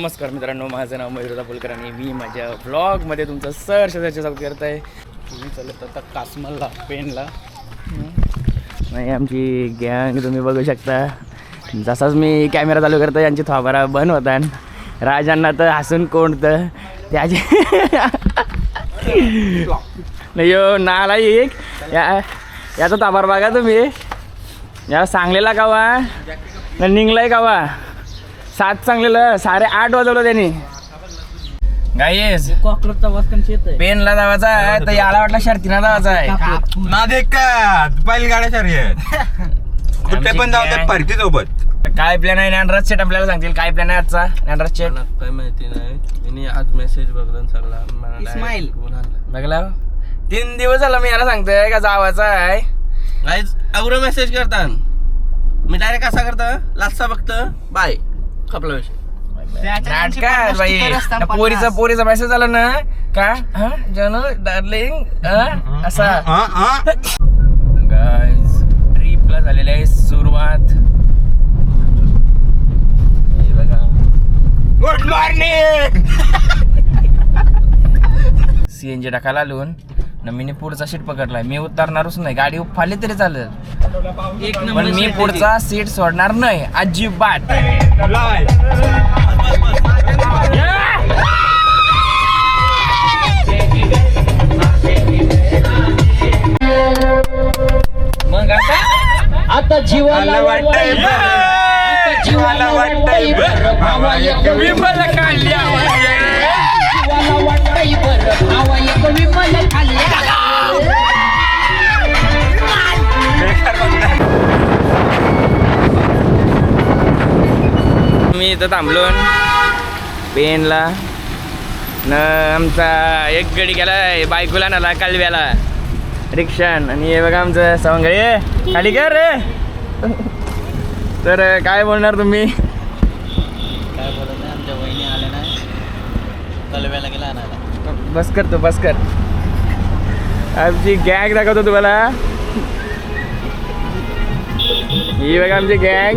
नमस्कार मित्रांनो माझं नाव मयुरदा दापोलकर आणि मी माझ्या व्लॉगमध्ये तुमचं सर त्याचे स्वागत करत आहे तुम्ही चालत आता कासमलला पेनला नाही आमची गँग तुम्ही बघू शकता. जसाच मी कॅमेरा चालू करतो यांची थोबारा बंद होता राजांना तर हसून कोणतं त्याचे नाही यो नाला एक. या याचा ताबार बघा तुम्ही. या सांगलेला कावा न निघलाय कावा सात चांगलेलं साडे आठ वाजवलं त्यांनी. गाईस कॉकरोचचा पेनला जावाचा आहे तर याला वाटला शर्तीना जावाचा आहे. ना देख का बैलगाड्या शर्यत. कुठे पण जाऊ. त्या पार्टी सोबत काय प्लॅन आहे? नॅनराज सेट आपल्याला सांगतील काय प्लॅन आहे आजचा? नॅनराज सेट मला काय माहिती नाही. मी आज मेसेज बघला सगळा इस्माईल. बघला? तीन दिवस झाला मी याला सांगतोय का जावाचा आहे. अवरं मेसेज करता मी डायरेक्ट असा करता लास्टचा फक्त बाय खपला विषय. नाटकात बाई? ना पोरीचा पोरीचा मेसेज आला ना? का? हा? जन डार्लिंग असा. हा, हा. गाईज ट्रिपला झालेली आहे सुरुवात. हे बघा. Good morning C N G टाकायला आलून ना मी पुढचा सीट पकडलाय. मी उतरणारच नाही. गाडी फाली तरी चालेल. एक पण मी पुढचा सीट सोडणार नाही. अजिबात. लाय. मग आता? आता जीवाला वाटतंय बरं. जीवाला वाटतंय बरं. भावा एक विमल काढली जीवाला वाटतंय बरं. भावा एक विमल मी इथं थांबलोन पेनला न आमचा एक गडी गेलाय बायकोला नाला कालव्याला. रिक्षान आणि हे बघा आमचं सवंगडी. ए, खाली कर रे. तर काय बोलणार तुम्ही? काय बोलत नाही आमच्या वहिनी आल्या नाही. कलव्याला गेला आणायला. बस कर तू बस कर. आमची गँग दाखवतो तुम्हाला. ही बघा आमची गँग.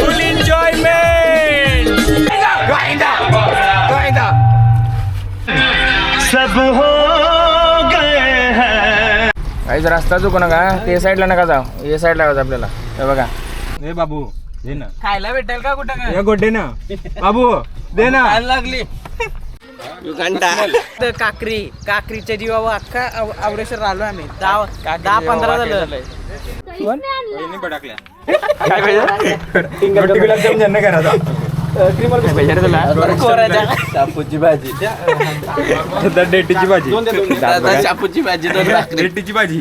फुल एन्जॉयमेंट काहीच रस्ता चुकू नका ते साईडला नका जाऊ. हे साईडला जाऊ आपल्याला. हे बघा. ए बाबू दे ना. खायला भेटेल का कुठं या गोडे ना बाबू दे ना. लागली. काकरी काकरीच्या जीवावर अख्खा आवरेश्वर आलो आम्ही. दहा दहा पंधरा झालं. काय तुला शापूची भाजी. डेटीची भाजी. शापूची भाजी डेटीची भाजी.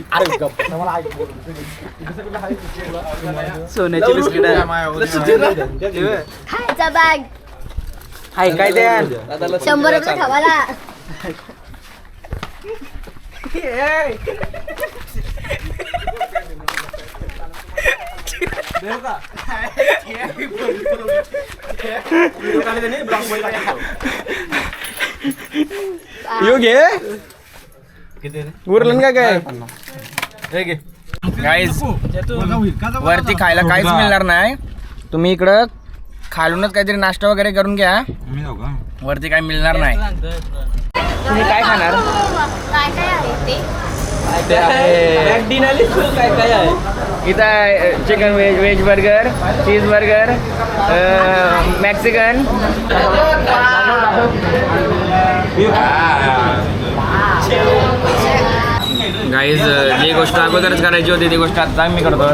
सोन्याची बिस्किट. हाय काय ते? शंभर रुपये खावाला येऊ घे उरलं का काय? गाईज वरती खायला काहीच मिळणार नाही. तुम्ही इकडं खालूनच काहीतरी नाश्ता वगैरे करून घ्या. वरती काय मिळणार नाही. तुम्ही काय खाणार? काय काय आहे ते? ते आहे काय काय आहे इथं chicken veg veg burger cheese burger Mexican guys जी गोष्ट अगोदरच करायची होती ती गोष्ट आता मी करतो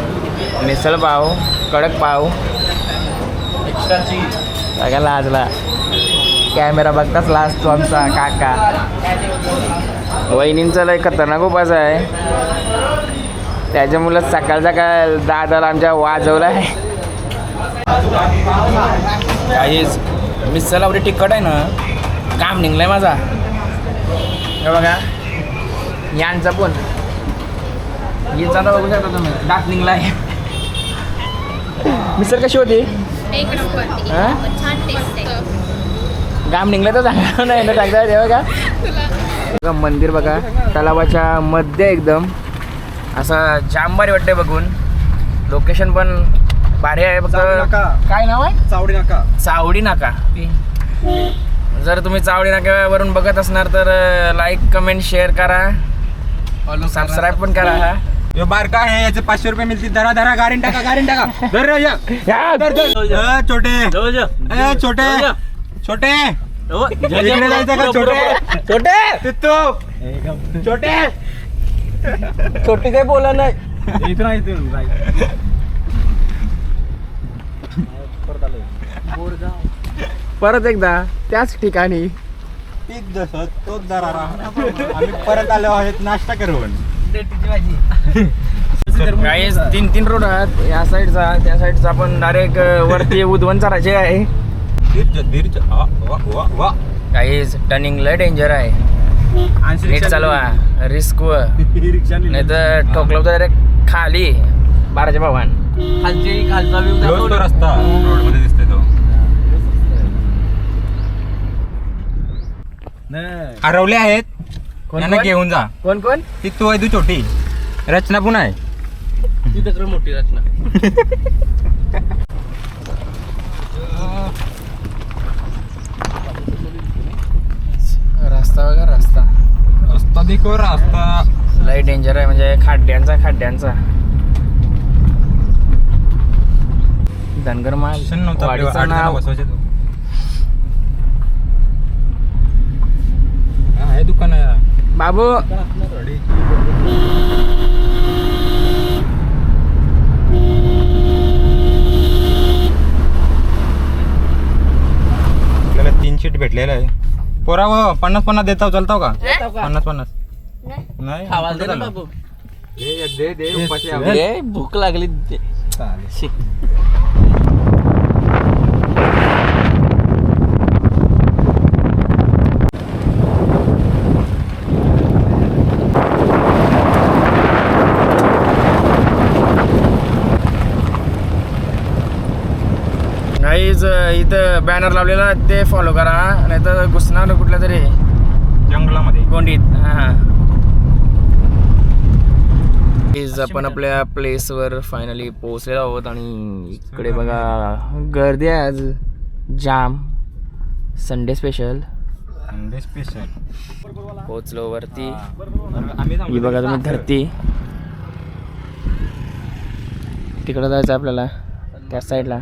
मिसळ पाव कडक पाव सगळ्या लाजला. कॅमेरा बघताच लाजतो आमचा काका. वहिनींचा लय खतरनाक उपास आहे. त्याच्यामुळं सकाळ सकाळ दादाला आमच्या वाजवला आहे काहीच मिसळला एवढी तिखट आहे ना काम निघलंय माझा. हे बघा यांचा पण. तर बघू शकता तुम्ही. दात निघलाय. मिसळ कशी होती? एक नंबर. हा? छान टेस्ट आहे. काम निघलं तर चांगलं. नाही ना सांगता येते बघा. बघा मंदिर बघा. तलावाच्या मध्ये एकदम. असं जाम भारी वाटतंय बघून. लोकेशन पण भारी आहे फक्त. चावडी नाका. काय नाव आहे? चावडी नका. चावडी नाका. जर तुम्ही चावडी नाक्यावरून बघत असणार तर लाईक कमेंट शेअर करा. सबस्क्राईब पण करा हा. यो बारका आहे याचे पाचशे रुपये मिळतील. धरा धरा गाडीन टाका गाडीन टाका. धर रे, या. धर, धर. अ, छोटे. ए, छोटे. छोटे. इकडे जायचं का छोटे? छोटे. तिथं. छोटे. छोटी काही बोला नाही. इथून इथून परत एकदा त्याच ठिकाणी. तीच जसं तोच दरा आम्ही परत आलो आहेत नाश्ता करून. गाईज तीन तीन रोड आहेत. या साईडचा त्या साईडचा आपण डायरेक्ट वरती उद्वनचा राजे आहे. गाईज टर्निंग लय डेंजर आहे. नीट चालवा रिस्क व. नाही तर ठोकलं तर डायरेक्ट खाली. बाराच्या भावान खालची खालचा व्ह्यू तोच तो रस्ता. रोडमध्ये दिसतोय तो. हरवले आहेत. कोण यांना कोण? घेऊन जा. कोण कोण? ती तू आहे तू छोटी. रचना पण आहे. तिथं तर मोठी रचना. रस्ता बघा रस्ता. रस्ता देखो रस्ता. लय डेंजर आहे म्हणजे खाड्ड्यांचा खाड्ड्यांचा धनगर माल क्षण नव्हता आपल्या वाडीचं आठ जण नाव. बसवायचे तो. हा, आहे दुकान आहे. बाबू. आपल्याला तीन शीट भेटलेलं आहे. पोरा व पन्नास पन्नास देताव चालताव का? पन्नास पन्नास. नाही. दे ना झालं? बाबू. दे, दे, दे, उपाशी आहे. ए, भूक लागली. चालेल. गाईज इथं बॅनर लावलेला ते फॉलो करा. नाही तर घुसणार कुठल्या तरी जंगलामध्ये. कोंडीत हा. Guys, आपण आपल्या प्लेसवर फायनली पोहोचलेलो आहोत आणि इकडे बघा गर्दी आहे आज. जाम. संडे स्पेशल स्पेशल पोहोचलो वरती. आम्ही ही बघा तुम्ही धरती. तिकडं जायचं आपल्याला. त्या साईडला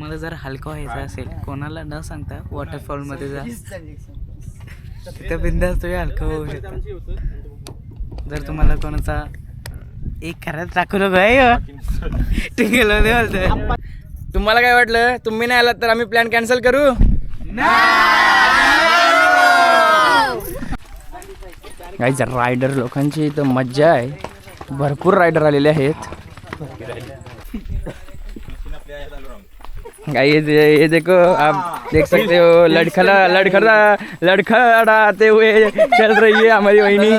तुम्हाला जर हलका व्हायचं असेल कोणाला न सांगता वॉटरफॉलमध्ये जा. तिथं बिंदास तुम्ही हलका होऊ शकता. जर तुम्हाला कोणाचा एक खरात टाकू नको आहे बोलतोय. तुम्हाला काय वाटलं? तुम्ही नाही आलात तर आम्ही प्लॅन कॅन्सल करू? गाईज रायडर लोकांची इथं मज्जा आहे. भरपूर रायडर आलेले आहेत. गाइस ये ये देखो आप देख सकते हो लड़खड़ा लड़खड़ा लड़खड़ाते हुए चल रही है हमारी वहीनी।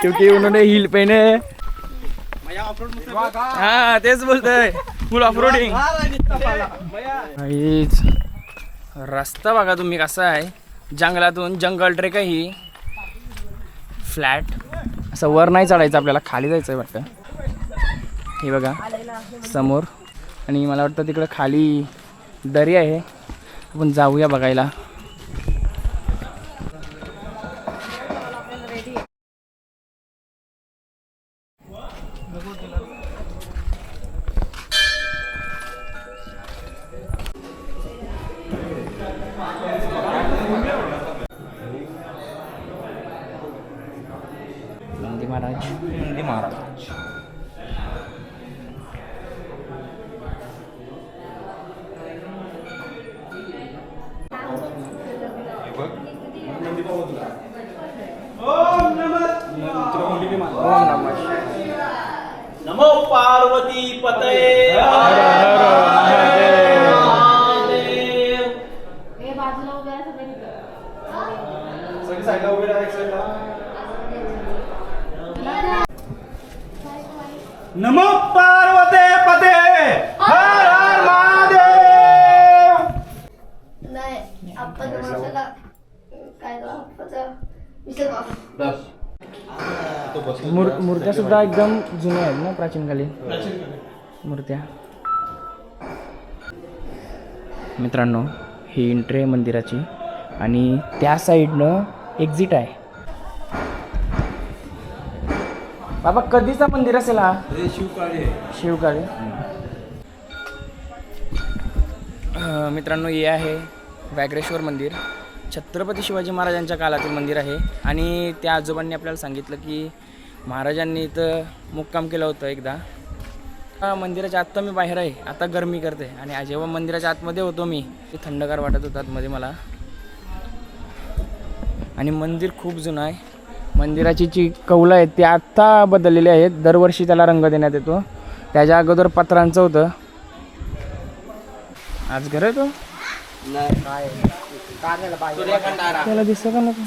क्योंकि उन्होंने हील पहने। हैं तेच बोलतोय फुल ऑफ रोडिंग रस्ता बघा तुम्ही कसा आहे. जंगलातून जंगल ट्रेक आहे ही. फ्लॅट असं वर नाही चढायचं आपल्याला खाली जायचं आहे वाटतं. हे बघा समोर. आणि मला वाटतं तिकडं खाली दरी आहे. आपण जाऊया बघायला. नमो पार्वते पते। हर हर महादेव। नाही आपण माणसाला काय तो आप्पाचा विसर मूर मूर्त्या सुद्धा एकदम जुन्या आहेत ना प्राचीन काली मूर्त्या. मित्रांनो ही एंट्री आहे मंदिराची आणि त्या साईडनं एक्झिट आहे. बाबा कधीचा मंदिर असेल हा? शिवकाळे अं, मित्रांनो हे आहे व्याघ्रेश्वर मंदिर. छत्रपती शिवाजी महाराजांच्या काळातील मंदिर आहे. आणि त्या आजोबांनी आपल्याला सांगितलं की महाराजांनी इथं मुक्काम केलं होतं एकदा. आता मंदिराच्या आत्ता मी बाहेर आहे. आता गरमी करते. आणि आज जेव्हा मंदिराच्या आतमध्ये होतो मी ते थंडगार वाटत होतं आतमध्ये मला. आणि मंदिर खूप जुनं आहे. मंदिराची जी कौलं आहेत ती आत्ता बदललेली आहेत. दरवर्षी त्याला रंग देण्यात येतो. त्याच्या अगोदर पत्रांचं होतं. आज घर आहे तो? त्याला दिसतं का नको?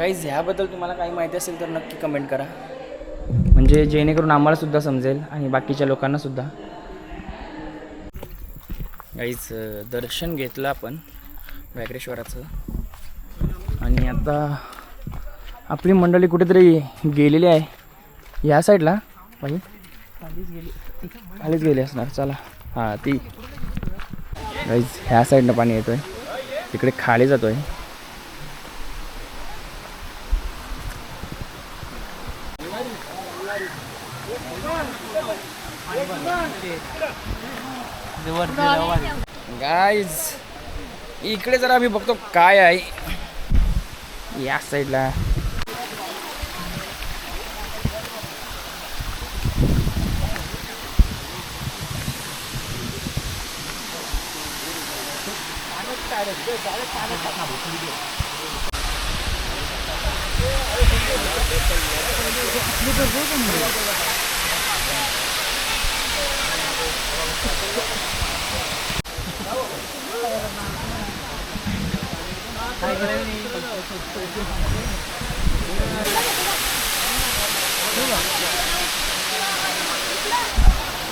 गाईज ह्याबद्दल तुम्हाला काही माहिती असेल तर नक्की कमेंट करा. म्हणजे जेणेकरून आम्हालासुद्धा समजेल आणि बाकीच्या लोकांनासुद्धा गाईज दर्शन घेतलं आपण व्याघ्रेश्वराचं. आणि आता आपली मंडळी कुठेतरी गेलेली आहे. ह्या साईडला बाई. खालीच गेली असणार चला. हां ती. गाईज ह्या साईडनं पाणी येतो आहे तिकडे खाली जातो आहे गाईज इकडे जर आम्ही बघतो काय आहे. या साईडला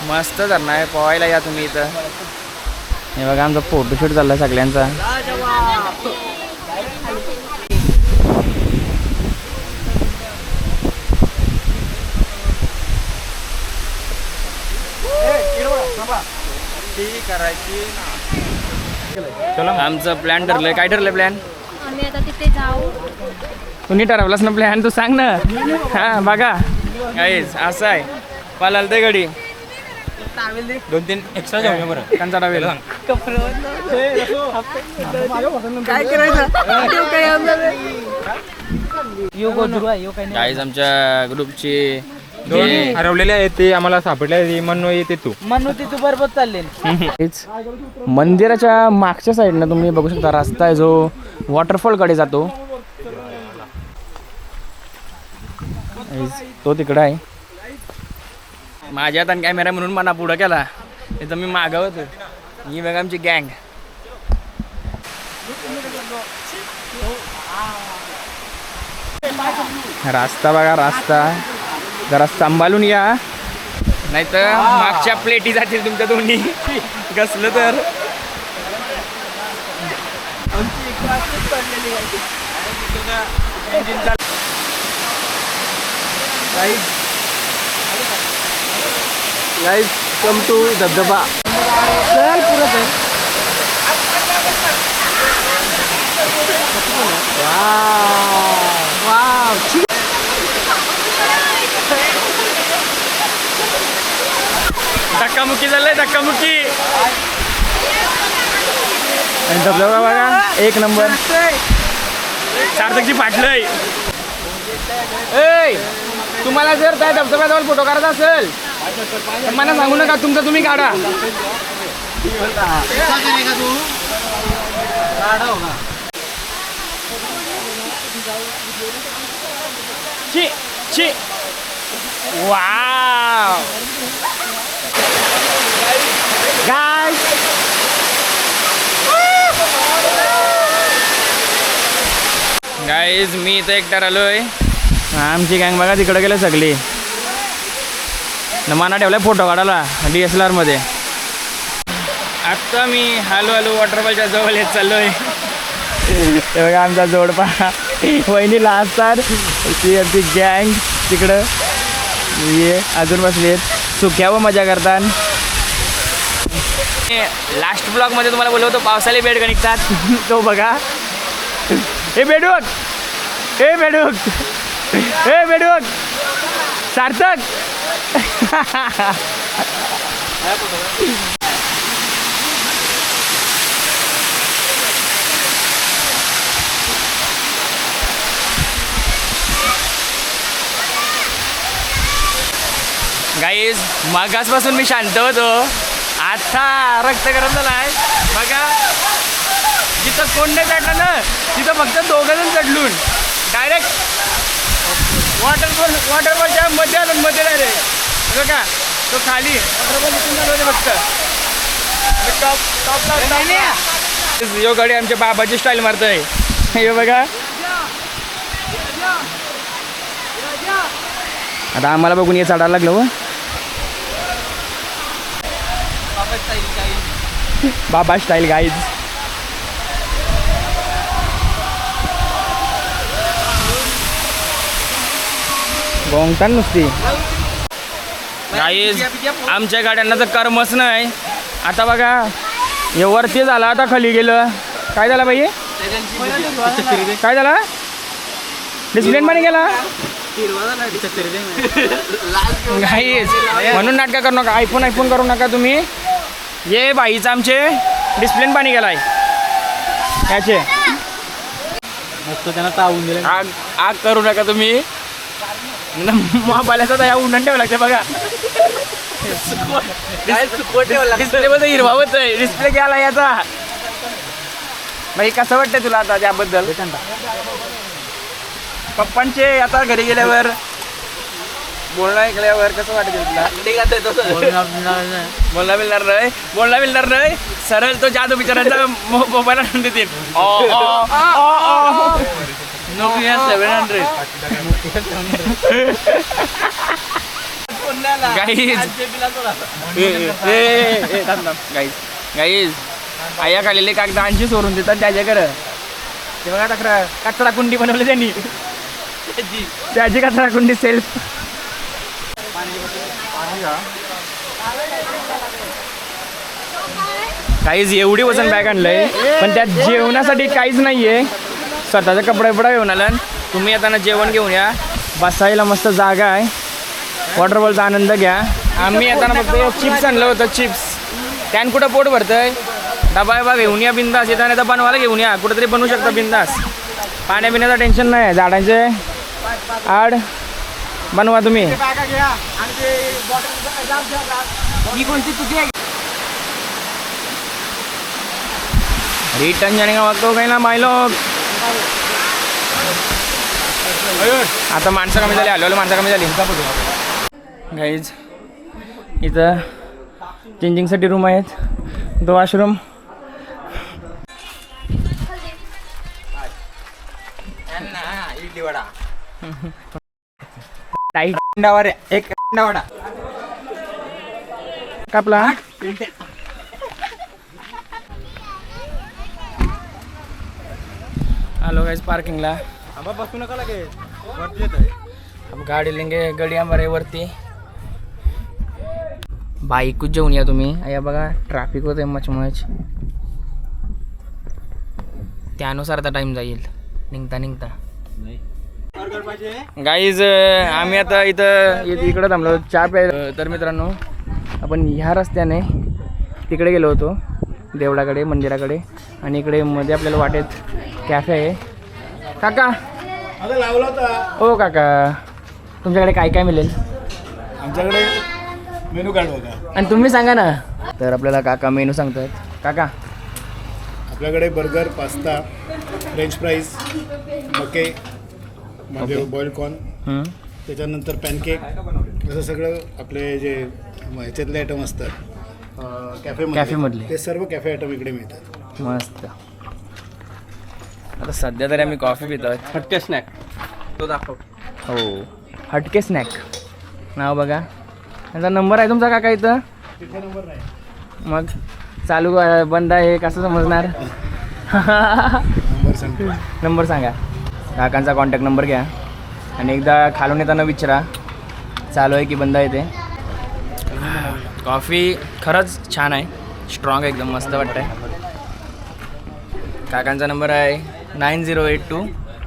मस्त धरणं आहे पोहायला या तुम्ही इथं. हे बघा आमचा फोटोशूट चालला सगळ्यांचा. आमचं प्लॅन ठरलंय. काय ठरलंय प्लॅन आम्ही आता तिथे जाऊ. तुम्ही ठरवलास ना प्लॅन तू सांग ना. हा बघा. काहीच असं आहे. पालाल ते गडी दोन तीन. एक्स्ट्रा जाऊया बरं. त्यांचा डावेल. काहीच आमच्या ग्रुपची दोन हरवलेले आहेत ते आम्हाला सापडले म्हणून येते तू म्हणून तू बरोबर चालले. हेच. मंदिराच्या मागच्या साईडनं तुम्ही बघू शकता रस्ता आहे जो वॉटरफॉलकडे जातो. तो तिकडं आहे. माझ्या हातात कॅमेरा म्हणून मला पुढं केला. तर मी मागं होतो. ही बघा आमची गँग रास्ता बघा रास्ता. जरा सांभाळून या. नाही तर मागच्या प्लेटी जातील तुमच्या दोन्ही. कसलं तर. गाईज कम टू धबधबा चल पुरत धक्कामुक्की झालंय धक्कामुक्की. आणि धबधबा बघा एक नंबर. सार्थकची फाटलंय. ए तुम्हाला जर त्या धबधब्याजवळ फोटो काढायचा असेल तर मला सांगू नका तुमचं तुम्ही काढा. ची ची. वाव. गाईज मी इथं एकटा आहे आमची गँग बघा तिकडं गेले सगळी. न माना ठेवलाय फोटो काढायला डी एस एल आरमध्ये आत्ता मी हॅलो हॅलो वॉटरफॉलच्या जवळ येत चाललोय. ते बघा आमचा जोडपा वहिनी असतात ती आमची गँग तिकडं. ये अजून बसले सुक्यावर मजा करतात लास्ट ब्लॉगमध्ये तुम्हाला बोलवतो होतो पावसाळी बेड निघतात तो बघा. हे बेडूक. हे बेडूक. हे बेडूक. सार्थक. गाईज मागासपासून मी शांत होतो. आता रक्त गरम झाला आहे बघा. जिथं कोण नाही चढलं ना? तिथं फक्त दोघं जण चढलून डायरेक्ट वॉटरफॉल वॉटरफॉलच्या मध्ये आलो मध्ये डायरेक्ट बघा तो खाली. वॉटरफॉल इथून फक्त. टॉप टॉपला यो गाडी आमच्या बाबाची स्टाईल मारतोय. हे बघा. आता आम्हाला बघून ये चढायला लागलं हो. बाबा स्टाईल गाईज गोंगतान नुसती. गाईज आमच्या गाड्यांना तर कर्मच नाही. आता बघा हे वरती झालं आता खाली गेलं. काय झालं बाई? काय झालं? डिस्प्लेन पाणी गेला? गाईज म्हणून नाटकं करू नका आयफोन आयफोन करू नका तुम्ही. ये बाईचं आमचे डिस्प्लेन पाणी गेलाय. याचे. आग आग करू नका तुम्ही. मोबाईलाचा या उंडण ठेवं लागते बघा. डिस्प्ले मध्ये हिरवा होतोय डिस्प्ले गेला याचा. बाई कसं वाटतंय तुला आता त्याबद्दल? पप्पांचे आता घरी गेल्यावर बोलणं ऐकल्यावर कसं वाटेल तुला? बोलला मिळणार नाही. बोलला मिळणार नाही? सरळ तो जादू बिचारांचा मोबाईल आणून देतील ऑ. Seven hundred guys guys guys आया खालेले कागद आणशी सोडून देतात त्याच्याकडं. ते बघा तक्रार कचरा कुंडी बनवली त्यांनी. त्याची. कचरा कुंडी सेल्फ काहीच एवढी वजन बॅग आणलंय पण त्यात जेवणासाठी काहीच नाहीये. स्वतःचा कपडा बिपडा घेऊन आला तुम्ही येताना जेवण घेऊन या. बसायला मस्त जागा आहे. वॉटरफॉलचा आनंद घ्या. आम्ही येताना फक्त चिप्स आणलं होतं चिप्स त्यान कुठं पोट भरतंय? डबा बा घेऊन या बिंदास. येताना तर बनवायला घेऊन या. कुठंतरी बनवू शकता बिंदास. पाण्या पिण्याचं टेन्शन नाही झाडांचे आड बनवा तुम्ही. रिटर्न जाने का वक्त हो ना भाई लोग आता माणसं कमी झाली हलवलं माणसं कमी झाली. गाईज इथं चेंजिंगसाठी रूम आहेत. दो वॉशरूम इडली वडा एक अंडा वडा कापला आलो गाईज पार्किंगला आंबा बसू नका लागे. वरती येतोय. अब गाडी लेंगे गडी आंबारे वरती. बाईकच जेवून या तुम्ही. या बघा ट्रॅफिक होते मचमच. त्यानुसार आता टाइम जाईल. निघता निघता. गाईज आम्ही आता इथं इथं इकडं थांबलो. चहा प्याय तर मित्रांनो आपण ह्या रस्त्याने तिकडे गेलो होतो. देवळाकडे मंदिराकडे. आणि इकडे मध्ये आपल्याला वाटेत कॅफे आहे. काका! हो काका. तुमच्याकडे काय काय मिळेल? आमच्याकडे मेनू कार्ड बघा. आणि तुम्ही सांगा ना. तर आपल्याला काका मेनू सांगतात. काका. आपल्याकडे बर्गर पास्ता फ्रेंच फ्राईज मके मध्ये बॉइल कॉर्न हं, त्याच्यानंतर पॅनकेक असं सगळं आपले जे ह्याच्यातले आयटम असतात. कॅफे कॅफेमधले. ते सर्व कॅफे आयटम इकडे मिळतात. मस्त. आता सध्या तरी आम्ही कॉफी पितोय. फटके स्नॅक तो दाखव. हो. हटके स्नॅक नाव बघा. त्यांचा नंबर आहे तुमचा काका इथं? तिथे नंबर नाही. मग चालू अं, बंद आहे. कसं समजणार? नंबर सांगतो. नंबर सांगा. काकांचा कॉन्टॅक्ट नंबर घ्या. आणि एकदा खालून येताना विचारा. चालू आहे की बंद आहे ते? कॉफी खरंच छान आहे. स्ट्रॉंग एकदम मस्त वाटतंय. काकांचा नंबर आहे nine zero eight two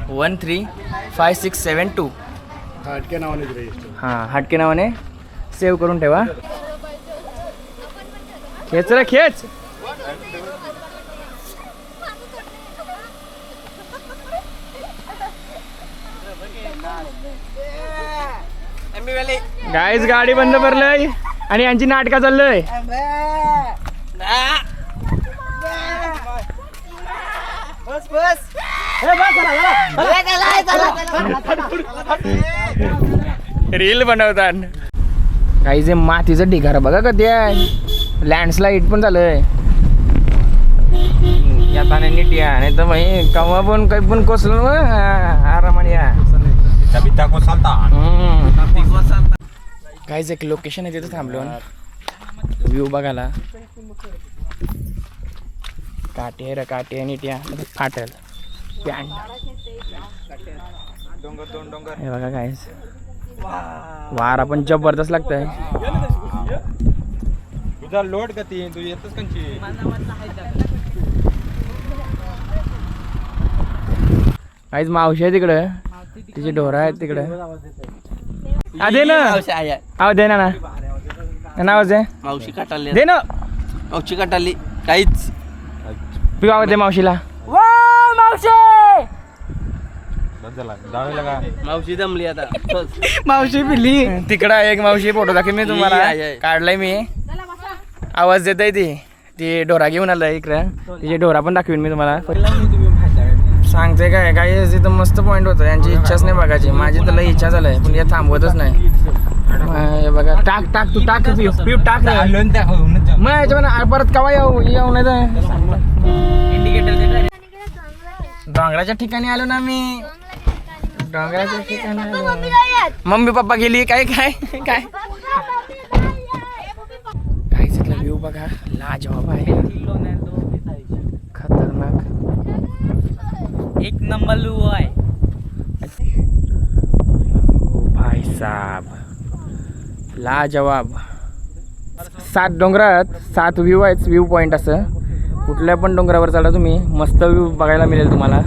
one three five six seven two हा नावानेच रजिस्टर हां हटके नावाने सेव्ह करून ठेवा. खेच रे खेच! गाईज गाडी बंद पडलंय. आणि यांची नाटका चाललंय? रील बनवतात. काही जे मातीचं ढिगार बघा कधी आहे. लँडस्लाईड पण झालंय. या पाण्याने टिया नाही तर भाई कवा पण काही पण कोसलं आरामाने या. चालता काहीच एक लोकेशन आहे तिथं थांबलो. व्ह्यू बघायला. काटे रे काटे आणि ट्या फाटल. पॅन्ट हे बघा काय वारा पण जबरदस्त लागतंय. तुझा लोड गती तू येतच कंची काहीच मावशी आहे तिकडं. तिची ढोरं आहेत तिकडं. हा दे ना. मावशी आहे दे ना ना. नाव आहे मावशी काटाली दे ना. मावशी काटाली काहीच. पिऊ आवाज दे मावशीला. जावे लागा मावशी जमली आता. बस. मावशी पिली तिकडं एक मावशी फोटो दाखव मी तुम्हाला. काढलाय मी. आवाज देत आहे ती. ती ढोरा घेऊन आलाय इकडं. तिची ढोरा पण दाखवीन मी तुम्हाला. सांगते काय? काय तिथं मस्त पॉईंट होतं. यांची इच्छाच नाही बघायची. माझी तर लई इच्छा झालंय पण हे थांबवतच नाही. हे बघा टाक टाक तू टाक पिऊ पिऊ टाक. मग याच्यावर परत कवा येऊ? येऊ नाही डोंगराच्या ठिकाणी आलो ना मी. डोंगराच्या ठिकाणी आलो. मम्मी पप्पा गेली काय काय काय? काय तिथला व्ह्यू बघा. लाजवाब आहे खतरनाक एक नंबर लू आहे ओ भाई साहब लाजवाब. सात डोंगरात सात व्ह्यू आहेत व्ह्यू पॉईंट असं. कुठल्या पण डोंगरावर चढा तुम्ही. मस्त व्ह्यू बघायला मिळेल तुम्हाला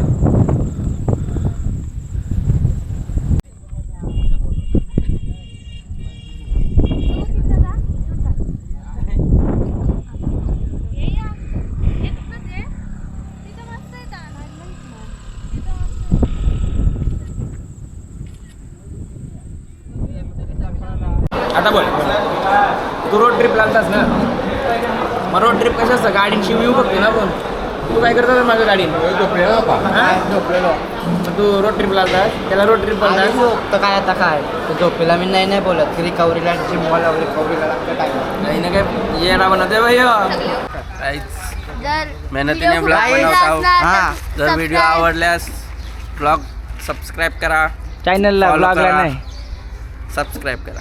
आता बोल तू रोड ट्रिप लागतास ना? मग रोड ट्रिप कसं असतं गाडीची व्ह्यू बघते ना पण तू काय करतात माझ्या गाडी तू रोड ट्रिप लागतात त्याला रोड ट्रिप झोपतं काय आता काय? तो झोपेला मी नाही नाही बोलत. रिकवरीला जिमवाला रिकवरीला लागतं नाही ना काय येणा बनवते भाई जर मेहनतीने ब्लॉग बनवत हा. जर व्हिडिओ. आवडल्यास ब्लॉग सबस्क्राईब करा. चॅनलला ब्लॉगला. नाही. सबस्क्राईब करा.